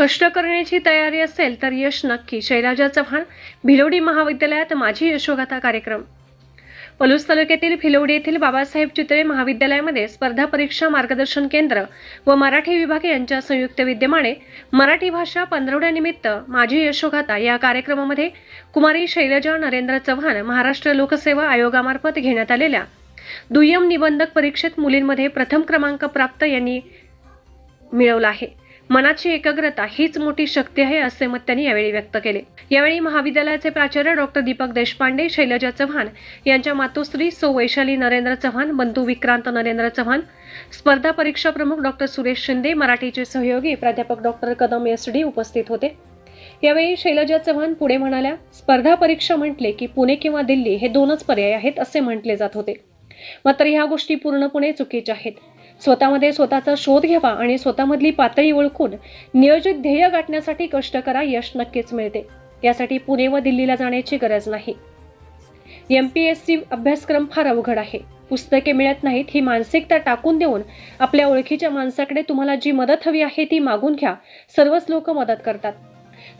कष्ट करण्याची तयारी असेल तर यश नक्की. शैलाजा चव्हाण भिलोडी महाविद्यालयात माझी यशोगाथा कार्यक्रम. पलूस तालुक्यातील भिलवडी येथील बाबासाहेब चितळे महाविद्यालयामध्ये स्पर्धा परीक्षा मार्गदर्शन केंद्र व मराठी विभाग यांच्या संयुक्त विद्यमाने मराठी भाषा पंधरवड्यानिमित्त माझी यशोगाथा या कार्यक्रमामध्ये कुमारी शैलजा नरेंद्र चव्हाण महाराष्ट्र लोकसेवा आयोगामार्फत घेण्यात आलेल्या दुय्यम निबंधक परीक्षेत मुलींमध्ये प्रथम क्रमांक प्राप्त यांनी मिळवला आहे. मनाची एकाग्रता हीच मोठी शक्ती आहे असे मत त्यांनी यावेळी व्यक्त केले. यावेळी महाविद्यालयाचे प्राचार्य डॉक्टर दीपक देशपांडे शैलजा चव्हाण यांच्या मातोश्री सौ वैशाली नरेंद्र चव्हाण बंधू विक्रांत नरेंद्र चव्हाण स्पर्धा परीक्षा प्रमुख डॉक्टर सुरेश शिंदे मराठीचे सहयोगी प्राध्यापक डॉक्टर कदम एस डी उपस्थित होते. यावेळी शैलजा चव्हाण पुढे म्हणाल्या स्पर्धा परीक्षा म्हटले की पुणे किंवा दिल्ली हे दोनच पर्याय आहेत असे म्हटले जात होते. मात्र ह्या गोष्टी पूर्णपणे चुकीच्या आहेत. स्वतःमध्ये स्वतःचा शोध घ्यावा आणि स्वतःमधली पातळी ओळखून नियोजित ध्येय गाठण्यासाठी कष्ट करा यश नक्कीच मिळते. यासाठी पुणे व दिल्लीला जाण्याची गरज नाही. एम पी एस सी अभ्यासक्रम फार अवघड आहे. पुस्तके मिळत नाहीत ही मानसिकता टाकून देऊन आपल्या ओळखीच्या माणसाकडे तुम्हाला जी मदत हवी आहे ती मागून घ्या. सर्वच लोक मदत करतात.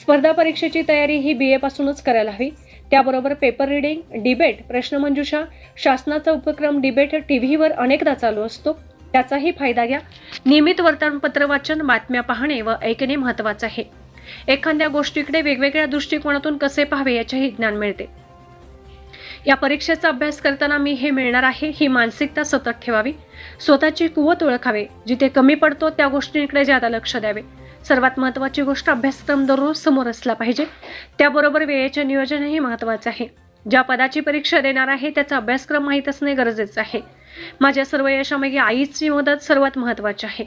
स्पर्धा परीक्षेची तयारी ही बी एपासूनच करायला हवी. त्याबरोबर पेपर रिडिंग डिबेट प्रश्नमंजुषा शासनाचा उपक्रम डिबेट टीव्हीवर अनेकदा चालू असतो. त्याचाही फायदा घ्या. नियमित वर्तमानपत्र वाचन बातम्या पाहणे व ऐकणे महत्वाचं आहे. एखाद्या गोष्टीकडे वेगवेगळ्या दृष्टिकोनातून कसे पाहावे याचेही ज्ञान मिळते. या परीक्षेचा अभ्यास करताना मी हे मिळणार आहे ही मानसिकता सतत ठेवावी. स्वतःची कुवत ओळखावे जिथे कमी पडतो त्या गोष्टींकडे ज्यादा लक्ष द्यावे. सर्वात महत्त्वाची गोष्ट अभ्यासक्रम दररोज समोर असला पाहिजे. त्याबरोबर वेळेचे नियोजनही महत्त्वाचे आहे. ज्या पदाची परीक्षा देणार आहे त्याचा अभ्यासक्रम माहीत असणे गरजेचं आहे. माझ्या सर्व यशामागे आईची मदत सर्वात महत्त्वाची आहे.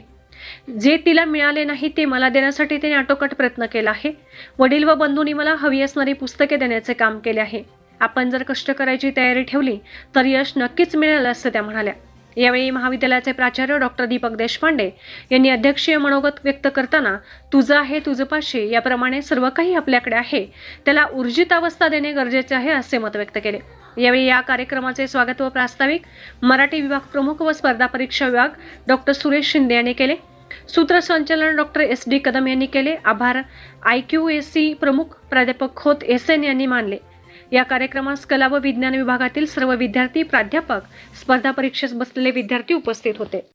जे तिला मिळाले नाही ते मला देण्यासाठी तिने आटोकट प्रयत्न केला आहे. वडील व बंधूंनी मला हवी असणारी पुस्तके देण्याचे काम केले आहे. आपण जर कष्ट करायची तयारी ठेवली तर यश नक्कीच मिळेल असं त्या म्हणाल्या. यावेळी महाविद्यालयाचे प्राचार्य डॉक्टर दीपक देशपांडे यांनी अध्यक्षीय मनोगत व्यक्त करताना तुझं आहे तुझं पाशी याप्रमाणे सर्व काही आपल्याकडे आहे. त्याला ऊर्जित अवस्था देणे गरजेचे आहे असे मत व्यक्त केले. यावेळी या कार्यक्रमाचे स्वागत व प्रास्ताविक मराठी विभाग प्रमुख व स्पर्धा परीक्षा विभाग डॉक्टर सुरेश शिंदे यांनी केले. सूत्रसंचालन डॉक्टर एस डी कदम यांनी केले. आभार. आय क्यू एस सी प्रमुख प्राध्यापक खोत एस एन यांनी मानले. या कार्यक्रमास कला व विज्ञान विभागातील सर्व विद्यार्थी प्राध्यापक स्पर्धा परीक्षेस बसलेले विद्यार्थी उपस्थित होते.